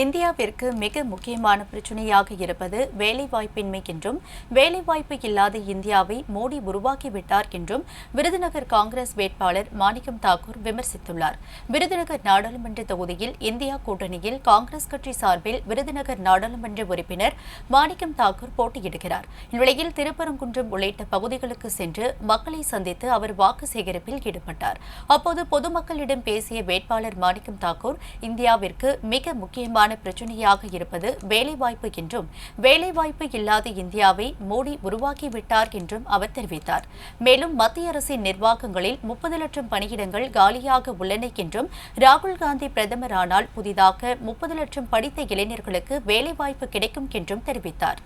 இந்தியாவிற்கு மிக முக்கியமான பிரச்சனையாக இருப்பது வேலைவாய்ப்பின்மை என்றும் வேலைவாய்ப்பு இல்லாத இந்தியாவை மோடி உருவாக்கிவிட்டார் என்றும் விருதுநகர் காங்கிரஸ் வேட்பாளர் மாணிக்கம் தாக்கூர் விமர்சித்துள்ளார். விருதுநகர் நாடாளுமன்ற தொகுதியில் இந்தியா கூட்டணியில் காங்கிரஸ் கட்சி சார்பில் விருதுநகர் நாடாளுமன்ற உறுப்பினர் மாணிக்கம் தாக்கூர் போட்டியிடுகிறார். இந்நிலையில் திருப்பரங்குன்றம் உள்ளிட்ட பகுதிகளுக்கு சென்று மக்களை சந்தித்து அவர் வாக்கு சேகரிப்பில் ஈடுபட்டார். அப்போது பொதுமக்களிடம் பேசிய வேட்பாளர் மாணிக்கம் தாக்கூர் இந்தியாவிற்கு மிக முக்கியமான பிரச்சனையாக இருப்பது வேலைவாய்ப்பு என்றும் வேலைவாய்ப்பு இல்லாத இந்தியாவை மோடி உருவாக்கிவிட்டார் என்றும் அவர் தெரிவித்தார். மேலும் மத்திய அரசின் நிர்வாகங்களில் முப்பது லட்சம் பணியிடங்கள் காலியாக உள்ளன என்றும் ராகுல் காந்தி பிரதமரானால் புதிதாக முப்பது லட்சம் படித்த இளைஞர்களுக்கு வேலைவாய்ப்பு கிடைக்கும் என்றும் தெரிவித்தார்.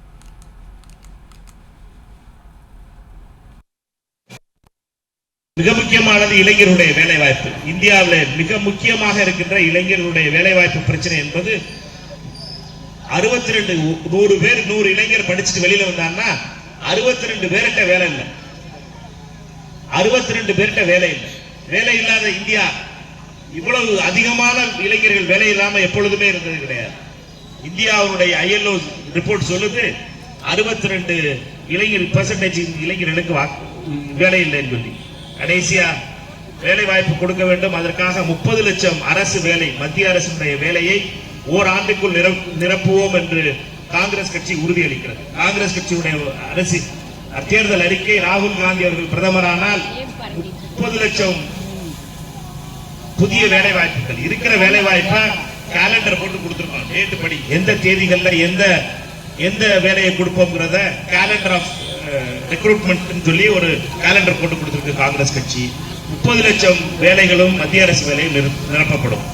மிக முக்கியமானது இளைஞருடைய வேலை வாய்ப்பு இந்தியாவில் மிக முக்கியமாக இருக்கின்ற இளைஞர்களுடைய வேலை வாய்ப்பு பிரச்சனை என்பது அறுபத்தி ரெண்டு நூறு பேர் நூறு இளைஞர் படிச்சுட்டு வெளியில வந்தாங்கன்னா அறுபத்தி ரெண்டு பேர்கிட்ட வேலை இல்லை. அறுபத்தி ரெண்டு பேர்கிட்ட வேலை இல்லை. வேலை இல்லாத இந்தியா இவ்வளவு அதிகமான இளைஞர்கள் வேலை இல்லாம எப்பொழுதுமே இருந்தது கிடையாது. இந்தியாவுடைய ஐஎல்ஓ ரிப்போர்ட் சொல்லுது அறுபத்தி ரெண்டு இளைஞர் பெர்சன்டேஜ் இளைஞர்களுக்கு வேலை இல்லைன்னு சொல்லி. கடைசியா வேலை வாய்ப்பு கொடுக்க வேண்டும். அதற்காக முப்பது லட்சம் அரசு வேலை மத்திய அரசுடைய வேலையை ஓராண்டுக்குள் நிரப்- நிரப்புவோம் என்று காங்கிரஸ் கட்சி உறுதியளிக்கிறது. காங்கிரஸ் கட்சியுடைய அரசு தேர்தல் அறிக்கை ராகுல் காந்தி அவர்கள் பிரதமரானால் முப்பது லட்சம் புதிய வேலை வாய்ப்புகள் இருக்கிற வேலை வாய்ப்பை கேலண்டர் போட்டு கொடுத்துருக்கோம். டேட்டு படி எந்த தேதிகள்ல எந்த எந்த வேலையை கொடுப்போங்கிறத கேலண்டர் ஆஃப் ரெக்ரூட்மெண்ட் சொல்லி ஒரு கேலண்டர் போட்டு கொடுத்துருக்கு காங்கிரஸ் கட்சி. முப்பது லட்சம் வேலைகளும் மத்திய அரசு வேலையும் நிரப்பப்படும்.